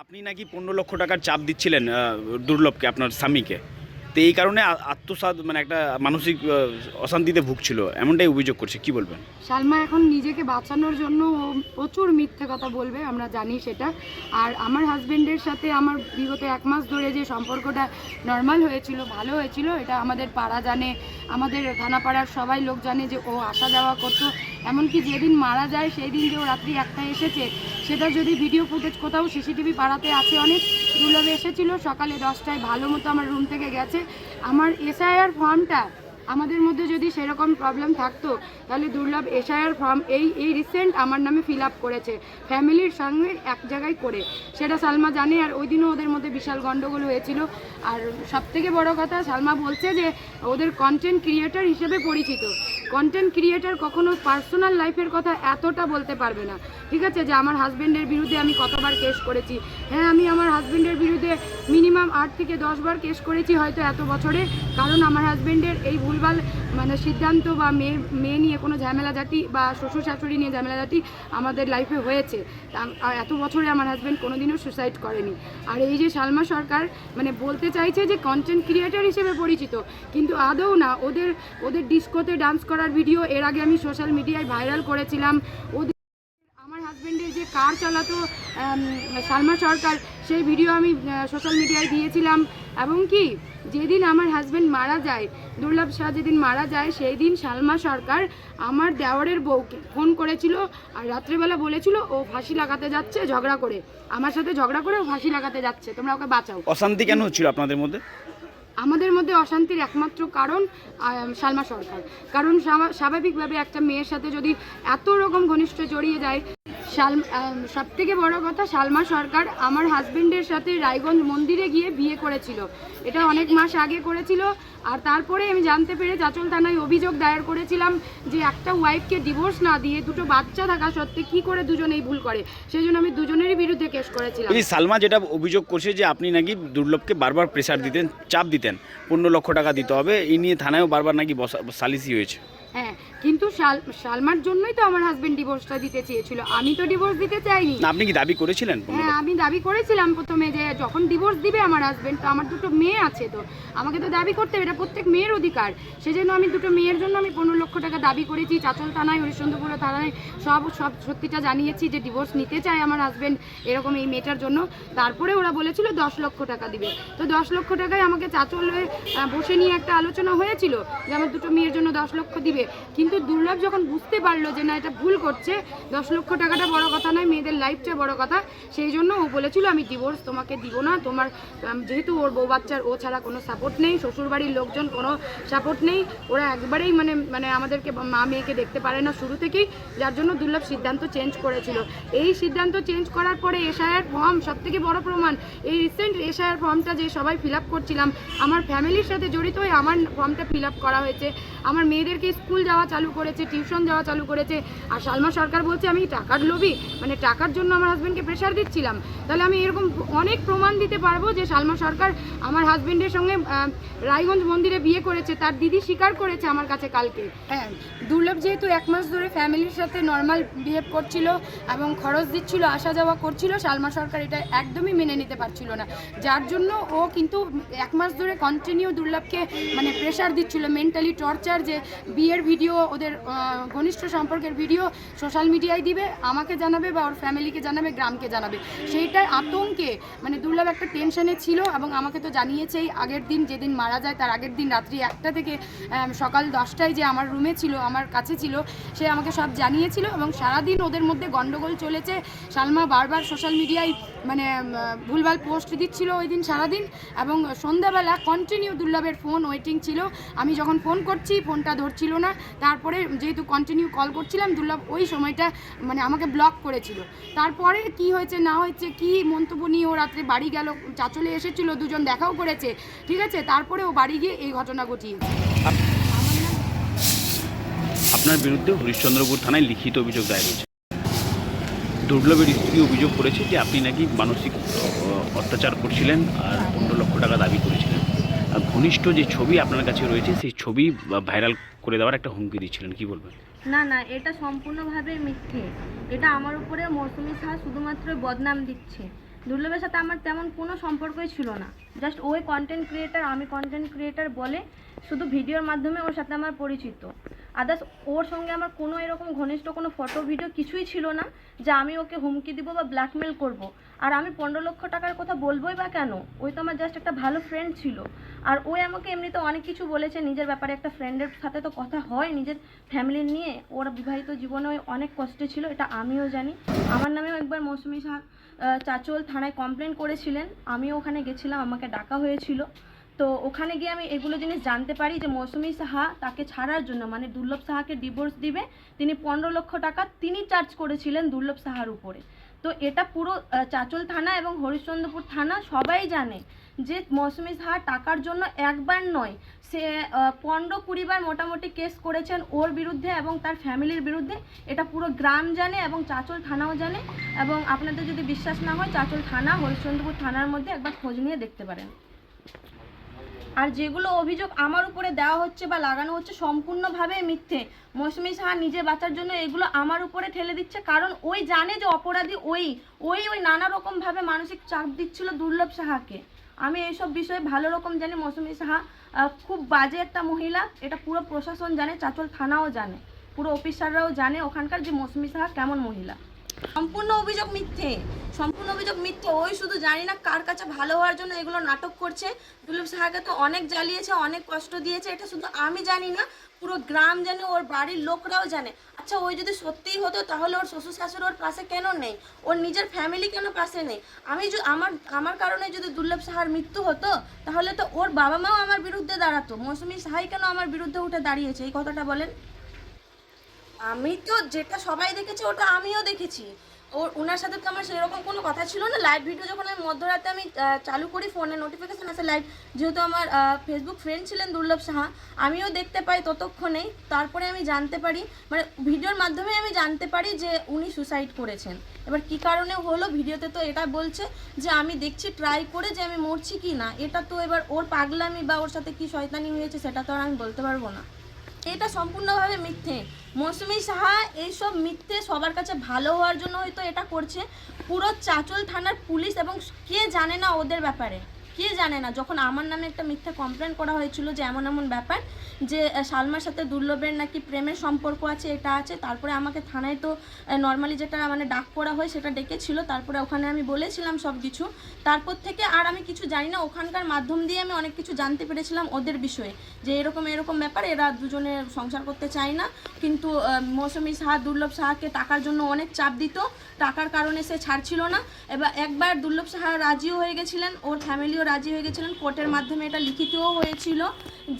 আপনি নাকি পনেরো লক্ষ টাকার চাপ দিচ্ছিলেন দুর্লভকে আপনার স্বামীকে? তো এই কারণে আ- আত্মসাৎ মানে একটা মানসিক অশান্তিতে ভুগছিল। এমনটাই অভিযোগ করছে। কি বলবেন? সালমা, এখন নিজেকে বাঁচানোর জন্য প্রচুর মিথ্যে কথা বলবে, আমরা জানি সেটা। আর আমার হাজবেন্ডের সাথে আমার বিগত এক মাস ধরে যে সম্পর্কটা নর্মাল হয়েছিল, ভালো হয়েছিল, এটা আমাদের পাড়া জানে। আমাদের থানা পাড়ার সবাই লোক জানে যে ও আসা যাওয়া করতো। এমনকি যেদিন মারা যায় সেই দিন যে ও রাত্রি একটা এসেছে, সেটা যদি ভিডিও ফুটেজ কোথাও সিসিটিভি পাড়াতে আছে অনেক দুর্লভ এসেছিল, সকালে দশটায় ভালো মতো আমার রুম থেকে গেছে। আমার এসআইআর ফর্মটা আমাদের মধ্যে যদি সেরকম প্রবলেম থাকতো, তাহলে দুর্লভ এসআইআর ফর্ম এই এই রিসেন্ট আমার নামে ফিল আপ করেছে। ফ্যামিলির সঙ্গে এক জায়গায় করে। সেটা সালমা জানে, আর ওই দিনও ওদের মধ্যে বিশাল গণ্ডগোল হয়েছিল। আর সব থেকে বড় কথা, সালমা বলছে যে ওদের কন্টেন্ট ক্রিয়েটার হিসেবে পরিচিত। কন্টেন্ট ক্রিয়েটার কখনো পার্সোনাল লাইফের কথা এতটা বলতে পারবে না। ঠিক আছে? যে আমার হাজব্যান্ডের বিরুদ্ধে আমি কতবার কেস করেছি। হ্যাঁ আমি আমার হাজব্যান্ডের বিরুদ্ধে মিনিমাম আট থেকে দশবার কেস করেছি হয়তো এত বছরে। কারণ আমার হাজব্যান্ডের এই ভুলভাল মানে সিদ্ধান্ত বা মেয়ে মেয়ে নিয়ে কোনো ঝামেলা জাতি বা শ্বশুর শাশুড়ি নিয়ে ঝামেলা জাতি আমাদের লাইফে হয়েছে। আর এত বছরে আমার হাজবেন্ড কোনোদিনও সুসাইড করেনি। আর এই যে সালমা সরকার মানে বলতে চাইছে যে কন্টেন্ট ক্রিয়েটার হিসেবে পরিচিত, কিন্তু আদৌ না, ওদের ওদের ডিস্কোতে ডান্স করার ভিডিও এর আগে আমি সোশ্যাল মিডিয়ায় ভাইরাল করেছিলাম। ওদের, আমার হাজবেন্ডের যে কার চালাতো সালমা সরকার সেই ভিডিও আমি সোশ্যাল মিডিয়ায় দিয়েছিলাম। এবং কি যেদিন আমার হাজব্যান্ড মারা যায় দুর্লভ শাহ যেদিন মারা যায় সেই দিন সালমা সরকার আমার দেওয়ারের বউকে ফোন করেছিল আর রাত্রেবেলা বলেছিল ও ফাঁসি লাগাতে যাচ্ছে ঝগড়া করে। আমার সাথে ঝগড়া করে ও ফাঁসি লাগাতে যাচ্ছে তোমরা ওকে বাঁচাও। অশান্তি কেন হচ্ছিল আপনাদের মধ্যে? আমাদের মধ্যে অশান্তির একমাত্র কারণ সালমা সরকার। কারণ স্বাভাবিকভাবে একটা মেয়ের সাথে যদি এত রকম ঘনিষ্ঠ জড়িয়ে যায় সাল সব থেকে বড় কথা সালমা সরকার আমার হাজবেন্ডের সাথে রায়গঞ্জ মন্দিরে গিয়ে বিয়ে করেছিল। এটা অনেক মাস আগে করেছিল। আর তারপরে আমি জানতে পেরে চাচল থানায় অভিযোগ দায়ের করেছিলাম যে একটা ওয়াইফকে ডিভোর্স না দিয়ে দুটো বাচ্চা থাকা সত্ত্বে কি করে দুজনেই ভুল করে। সেই জন্য আমি দুজনেরই বিরুদ্ধে কেস করেছিলাম। এই সালমা যেটা অভিযোগ করছে যে আপনি নাকি দুর্লভকে বারবার প্রেসার দিতেন চাপ দিতেন। পনেরো লক্ষ টাকা দিতে হবে। এই নিয়ে থানায়ও বারবার নাকি বসা সালিসি হয়েছে। হ্যাঁ কিন্তু শাল সালমার জন্যই তো আমার হাজবেন্ড ডিভোর্সটা দিতে চেয়েছিল। আমি তো ডিভোর্স দিতে চাইনি। না আপনি কি দাবি করেছিলেন হ্যাঁ আমি দাবি করেছিলাম প্রথমে যে যখন ডিভোর্স দিবে আমার হাজবেন্ড তো আমার দুটো মেয়ে আছে তো। আমাকে তো দাবি করতে হবে এটা প্রত্যেক মেয়ের অধিকার। সেজন্য আমি দুটো মেয়ের জন্য আমি পনেরো লক্ষ টাকা দাবি করেছি। চাচল থানায় হরিশ্চন্দ্রপুর থানায় সব সব সত্যিটা জানিয়েছি যে ডিভোর্স নিতে চায় আমার হাজবেন্ড এরকম এই মেয়েটার জন্য। তারপরে ওরা বলেছিল দশ লক্ষ টাকা দিবে। তো দশ লক্ষ টাকায় আমাকে চাচল বসে নিয়ে একটা আলোচনা হয়েছিল যে আমার দুটো মেয়ের জন্য দশ লক্ষ দিবে। কিন্তু দুর্লভ যখন বুঝতে পারল যে না, এটা ভুল করছে, দশ লক্ষ টাকাটা বড় কথা নয়, মেয়েদের লাইফটা বড় কথা, সেই জন্য ও বলেছিল, আমি ডিভোর্স তোমাকে দিব না, তোমার যেহেতু ওর বউ বাচ্চার, ও ছাড়া কোনো সাপোর্ট নেই, শ্বশুরবাড়ির লোকজন কোনো সাপোর্ট নেই, ওরা একবারেই মানে মানে আমাদেরকে মা মেয়েকে দেখতে পারে না শুরু থেকেই, যার জন্য দুর্লভ সিদ্ধান্ত চেঞ্জ করেছিল। এই সিদ্ধান্ত চেঞ্জ করার পরে এসআইআর ফর্ম সব থেকে বড় প্রমাণ, এই রিসেন্ট এসআইআর ফর্মটা যে সবাই ফিল আপ করছিলাম, আমার ফ্যামিলির সাথে জড়িত হয়ে আমার ফর্মটা ফিল আপ করা হয়েছে। আমার মেয়েদেরকে স্কুল যাওয়া করেছে, টিউশন যাওয়া চালু করেছে। আর সালমা সরকার বলছে, আমি টাকার লোভী মানে টাকার জন্য আমার হাজব্যান্ডকে প্রেশার দিচ্ছিলাম। তাহলে আমি এরকম অনেক প্রমাণ দিতে পারব যে সালমা সরকার আমার হাজব্যান্ডের সঙ্গে রায়গঞ্জ মন্দিরে বিয়ে করেছে, তার দিদি স্বীকার করেছে আমার কাছে কালকে। হ্যাঁ দুর্লভ যেহেতু এক মাস ধরে ফ্যামিলির সাথে নর্মাল বিহেভ করছিল এবং খরচ দিচ্ছিল, আসা যাওয়া করছিল, সালমা সরকার এটা একদমই মেনে নিতে পারছিল না। যার জন্য ও কিন্তু এক মাস ধরে কন্টিনিউ দুর্লভকে মানে প্রেশার দিচ্ছিল মেন্টালি টর্চার যে বিয়ের ভিডিও ওদের ঘনিষ্ঠ সম্পর্কের ভিডিও সোশ্যাল মিডিয়ায় দিবে, আমাকে জানাবে বা ওর ফ্যামিলিকে জানাবে, গ্রামকে জানাবে। সেইটার আতঙ্কে মানে দুর্লভ একটা টেনশনে ছিল এবং আমাকে তো জানিয়েছেই আগের দিন, যেদিন মারা যায় তার আগের দিন রাত্রি একটা থেকে সকাল দশটায় যে আমার রুমে ছিল, আমার কাছে ছিল, সে আমাকে সব জানিয়েছিল এবং সারাদিন ওদের মধ্যে গন্ডগোল চলেছে। সালমা বারবার সোশ্যাল মিডিয়ায় মানে ভুলভাল পোস্ট দিচ্ছিল ওই দিন সারাদিন এবং সন্ধ্যাবেলা কন্টিনিউ দুর্লভের ফোন ওয়েটিং ছিল। আমি যখন ফোন করছি ফোনটা ধরছিল না। তারপরে যেহেতু কন্টিনিউ কল করছিলাম, দুর্লভ ওই সময়টা মানে আমাকে ব্লক করেছিল। তারপরে কি হয়েছে, না হয়েছে, কি মন্তব্য নিয়ে ও রাত্রে বাড়ি গেল, চাচলে এসেছিল, দুজন দেখাও করেছে, ঠিক আছে? তারপরে ও বাড়ি গিয়ে এই ঘটনা ঘটিয়েছে। আপনার বিরুদ্ধে হরিশ্চন্দ্রপুর থানায় লিখিত অভিযোগ দায়ের হয়েছে। দুর্লভের স্ত্রী অভিযোগ করেছে যে আপনি নাকি মানসিক অত্যাচার করছিলেন আর পনেরো লক্ষ টাকা দাবি করেছিলেন। ঘনিষ্ঠ যে ছবি আপনার কাছে রয়েছে, সেই ছবি ভাইরাল করে দেওয়ার একটা হুমকি দিচ্ছিলেন, কি বলবেন? না না, এটা সম্পূর্ণভাবে মিথ্যে। এটা আমার উপরে মৌসুমি শাহ শুধুমাত্র বদনাম দিচ্ছে। দুর্লভের সাথে আমার তেমন কোনো সম্পর্কই ছিল না। জাস্ট ওই কন্টেন্ট ক্রিয়েটার আমি কন্টেন্ট ক্রিয়েটার বলে শুধু ভিডিওর মাধ্যমে ওর সাথে আমার পরিচিত। আদার্স ওর সঙ্গে আমার কোনো এরকম ঘনিষ্ঠ কোনো ফটো ভিডিও কিছুই ছিল না, যে আমি ওকে হুমকি দিব বা ব্ল্যাকমেল করব। আর আমি পনেরো লক্ষ টাকার কথা বলবোই বা কেন? ওই তো আমার জাস্ট একটা ভালো ফ্রেন্ড ছিল। আর ওই আমাকে এমনিতে অনেক কিছু বলেছে নিজের ব্যাপারে একটা ফ্রেন্ডের সাথে তো কথা হয় নিজের ফ্যামিলির নিয়ে। ওর বিবাহিত জীবনে অনেক কষ্টে ছিল এটা আমিও জানি। আমার নামেও একবার মৌসুমি আহ, চাচল থানায় কমপ্লেন করেছিলেন। আমিও ওখানে গেছিলাম আমাকে ডাকা হয়েছিল। তো ওখানে গিয়ে আমি এগুলো জিনিস জানতে পারি যে মৌসুমি সাহা তাকে ছাড়ার জন্য মানে দুর্লভ সাহাকে ডিভোর্স দিবে, তিনি পনেরো লক্ষ টাকা তিনি চার্জ করেছিলেন দুর্লভ সাহার উপরে। তো এটা পুরো চাচল থানা এবং হরিশ্চন্দ্রপুর থানা সবাই জানে যে মৌসুমি সাহা টাকার জন্য একবার নয়, সে পনেরো কুড়িবার মোটামুটি কেস করেছেন ওর বিরুদ্ধে এবং তার ফ্যামিলির বিরুদ্ধে। এটা পুরো গ্রাম জানে এবং চাচল থানাও জানে এবং আপনাদের যদি বিশ্বাস না হয়, চাচল থানা, হরিশ্চন্দ্রপুর থানার মধ্যে একবার খোঁজ নিয়ে দেখতে পারেন। আর যেগুলো অভিযোগ আমার উপরে দেওয়া হচ্ছে বা লাগানো হচ্ছে সম্পূর্ণভাবে মিথ্যে। মৌসুমি সাহা নিজে বাঁচার জন্য এগুলো আমার উপরে ঠেলে দিচ্ছে, কারণ ওই জানে যে অপরাধী ওই ওই ওই নানা রকম ভাবে মানসিক চাপ দিচ্ছিল দুর্লভ সাহাকে। আমি এইসব বিষয়ে ভালো রকম জানি, মৌসুমি সাহা খুব বাজে একটা মহিলা, এটা পুরো প্রশাসন জানে, চাচল থানাও জানে, পুরো অফিসাররাও জানে ওখানকার যে মৌসুমি সাহা কেমন মহিলা। সম্পূর্ণ অভিযোগ মিথ্যে। সম্পূর্ণ অভিযোগ মিথ্যে। ওই শুধু জানি না কার কাছে ভালো হওয়ার জন্য এগুলো নাটক করছে। দুলুপ সাহাকে তো অনেক জ্বালিয়েছে, অনেক কষ্ট দিয়েছে, এটা শুধু আমি জানি না, পুরো গ্রাম জানে, ওর বাড়ির লোকরাও জানে। আচ্ছা ওই যদি সত্যিই হতো, তাহলে ওর শ্বশুর শাশুড়ি ওর পাশে কেন নেই? ওর নিজের ফ্যামিলি কেন পাশে নেই? আমি আমার আমার কারণে যদি দুর্লভ সাহার মৃত্যু হতো, তাহলে তো ওর বাবা মাও আমার বিরুদ্ধে দাঁড়াতো। মৌসুমি সাহাই কেন আমার বিরুদ্ধে উঠে দাঁড়িয়েছে? এই কথাটা বলেন। আমি তো যেটা সবাই দেখেছে, ওটা আমিও দেখেছি। ওর ওনার সাথে তো আমার সেরকম কোনো কথা ছিল না। লাইভ ভিডিও যখন আমি মধ্যরাতে আমি চালু করি ফোনে নোটিফিকেশন আসে লাইভ যেহেতু আমার ফেসবুক ফ্রেন্ড ছিলেন দুর্লভ সাহা, আমিও দেখতে পাই ততক্ষণেই। তারপরে আমি জানতে পারি মানে ভিডিওর মাধ্যমে আমি জানতে পারি যে উনি সুসাইড করেছেন। এবার কি কারণে হলো? ভিডিওতে তো এটা বলছে যে আমি দেখছি ট্রাই করে যে আমি মরছি কি না এটা তো এবার ওর পাগলামি বা ওর সাথে কি শয়তানি হয়েছে, সেটা তো আর আমি বলতে পারব না। এটা সম্পূর্ণভাবে মিথ্যে। মৌসুমি সাহা এইসব মিথ্যে সবার কাছে ভালো হওয়ার জন্য হয়তো এটা করছে। পুরো চাচল থানার পুলিশ এবং কে জানে না ওদের ব্যাপারে। কে জানে না? যখন আমার নামে একটা মিথ্যে কমপ্লেন করা হয়েছিল যে এমন এমন ব্যাপার যে সালমার সাথে দুর্লভের নাকি প্রেমের সম্পর্ক আছে, এটা আছে। তারপরে আমাকে থানায় তো নর্মালি যেটা মানে ডাক করা হয় সেটা ডেকেছিল। তারপরে ওখানে আমি বলেছিলাম সব কিছু তারপর থেকে আর আমি কিছু জানি না। ওখানকার মাধ্যম দিয়ে আমি অনেক কিছু জানতে পেরেছিলাম ওদের বিষয়ে। যে, এরকম এরকম ব্যাপার, এরা দুজনে সংসার করতে চায় না। কিন্তু মৌসুমি সাহা, দুর্লভ সাহাকে টাকার জন্য অনেক চাপ দিত। টাকার কারণে সে ছাড়ছিল না। এবার একবার দুর্লভ সাহা রাজিও হয়ে গেছিলেন। ওর ফ্যামিলিও রাজি হয়ে গেছিলেন। কোর্টের মাধ্যমে এটা লিখিতও হয়েছিল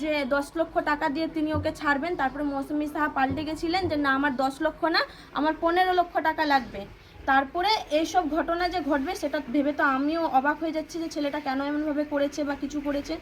যে, দশ লক্ষ টাকা দিয়ে তিনি ওকে ছাড়বেন, তারপরে মৌসুমি সাহা পাল্টে গেছিলেন যে, না, আমার দশ লক্ষ না, আমার পনেরো লক্ষ টাকা লাগবে। তারপরে এইসব ঘটনা যে ঘটবে, সেটা ভেবে তো আমিও অবাক হয়ে যাচ্ছি যে, ছেলেটা কেন এমনভাবে করেছে বা কিছু করেছে।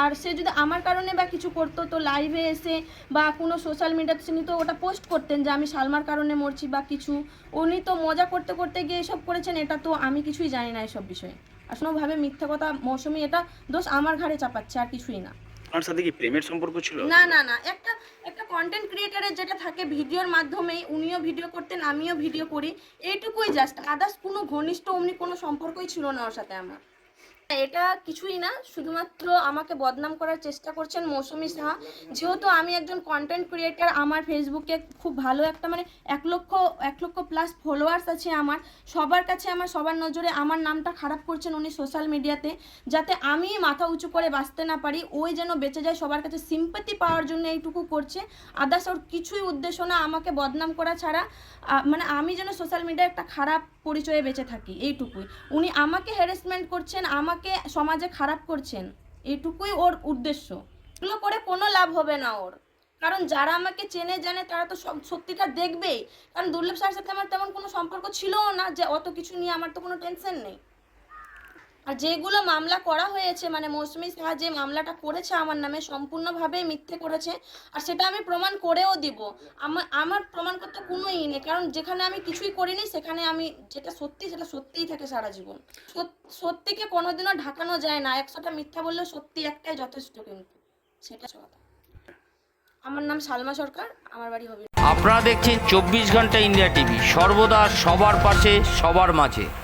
আর সে যদি আমার কারণে বা কিছু করতো, তো লাইভে এসে বা কোনো সোশ্যাল মিডিয়াতে তিনি তো ওটা পোস্ট করতেন যে, আমি সালমার কারণে মরছি বা কিছু। উনি তো মজা করতে করতে গিয়ে এসব করেছেন, এটা তো আমি কিছুই জানি না এসব বিষয়ে। আসলেভাবে মিথ্যা কথা, মৌসুমি এটা দোষ আমার ঘাড়ে চাপাচ্ছে, আর কিছুই না। আপনার সাথে কি প্রেমের সম্পর্ক ছিল? না না না, একটা একটা কন্টেন্ট ক্রিয়েটারের যেটা থাকে ভিডিওর মাধ্যমে উনিও ভিডিও করতেন, আমিও ভিডিও করি, এইটুকুই জাস্ট আদার্স কোনো ঘনিষ্ঠ অমনি কোনো সম্পর্কই ছিল না ওর সাথে আমার। এটা কিছুই না। শুধুমাত্র আমাকে বদনাম করার চেষ্টা করছেন মৌসুমি সাহা। যেহেতু আমি একজন কন্টেন্ট ক্রিয়েটার আমার ফেসবুকে খুব ভালো একটা মানে এক লক্ষ এক লক্ষ প্লাস ফলোয়ার্স আছে আমার। সবার কাছে আমার, সবার নজরে আমার নামটা খারাপ করছেন উনি সোশ্যাল মিডিয়াতে যাতে আমি মাথা উঁচু করে বাঁচতে না পারি, ওই যেন বেঁচে যায়, সবার কাছে সিম্পাতি পাওয়ার জন্য এইটুকু করছে। আদার্স ওর কিছুই উদ্দেশ্য না আমাকে বদনাম করা ছাড়া। মানে আমি যেন সোশ্যাল মিডিয়ায় একটা খারাপ পরিচয়ে বেঁচে থাকি, এইটুকুই। উনি আমাকে হ্যারাসমেন্ট করছেন, আমাকে সমাজে খারাপ করছেন, এটুকুই ওর উদ্দেশ্য। এগুলো করে কোনো লাভ হবে না ওর। কারণ যারা আমাকে চেনে, জানে, তারা তো সব সত্যিটা দেখবেই। কারণ দুর্লভ স্যারের সাথে আমার তেমন কোনো সম্পর্ক ছিলও না, যে অত কিছু নিয়ে আমার তো কোনো টেনশন নেই। আর যেগুলো মামলা করা হয়েছে মানে মৌসুমি সাহা যে মামলাটা করেছে আমার নামে সম্পূর্ণভাবে মিথ্যে করেছে, আর সেটা আমি প্রমাণ করেও দিব। আমার আমার প্রমাণ করতে কোনো ই নেই, কারণ যেখানে আমি কিছুই করিনি, সেখানে আমি যেটা সত্যি, সেটা সত্যিই থাকে সারা জীবন। সত- সত্যিকে কোনোদিনও ঢাকানো যায় না, একশোটা মিথ্যা বললে সত্যি একটাই যথেষ্ট কিন্তু সেটা কথা। আমার নাম সালমা সরকার, আমার বাড়ি হবে আপনারা দেখছেন চব্বিশ ঘণ্টা ইন্ডিয়া টিভি, সর্বদা সবার পাশে, সবার মাঝে।